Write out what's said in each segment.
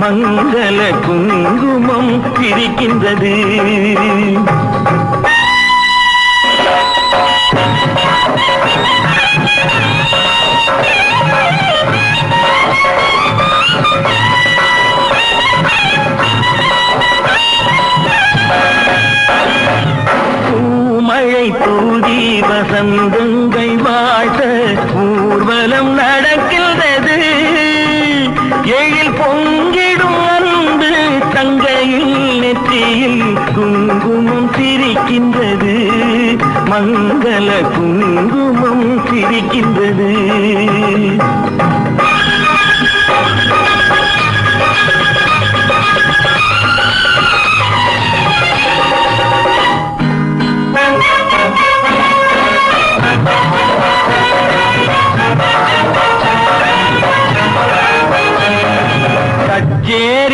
மங்கள குங்குமம் பிரிக்கின்றது. பூமழை தூதி வசந்தம் நெற்றியில் குங்குமம் சிரிக்கின்றது மங்கள குங்குமம் சிரிக்கின்றது Yeah.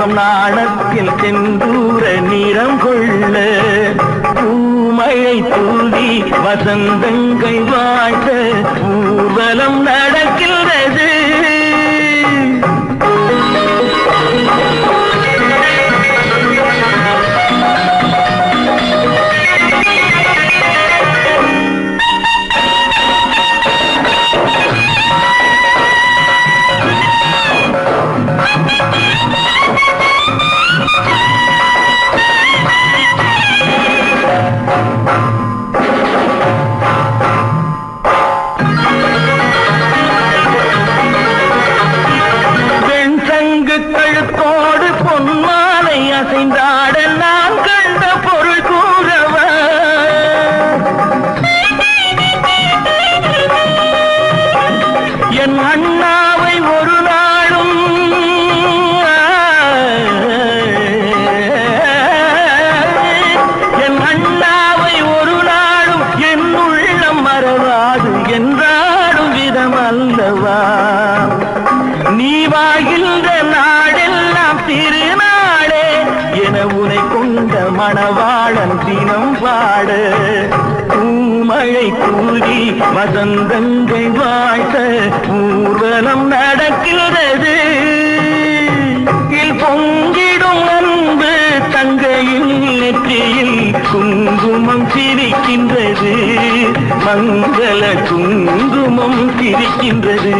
முகம் நாணத்தில் செந்தூர நிறம் கொள்ள பூமழை தூவி வசந்தங்கள் வாழ்த்த ஊர்வலம் நட திருநாளே என உனை கொண்ட மணவாழன் தினம் பாட. பூமழை கூறி வசந்தங்கள் வாழ்த்த ஊர்வலம் நடக்கிறது பொங்கிடும் அன்பு தங்கையில் நெற்றியில் குங்குமம் சிரிக்கின்றது. மங்கள குங்குமம் சிரிக்கின்றது.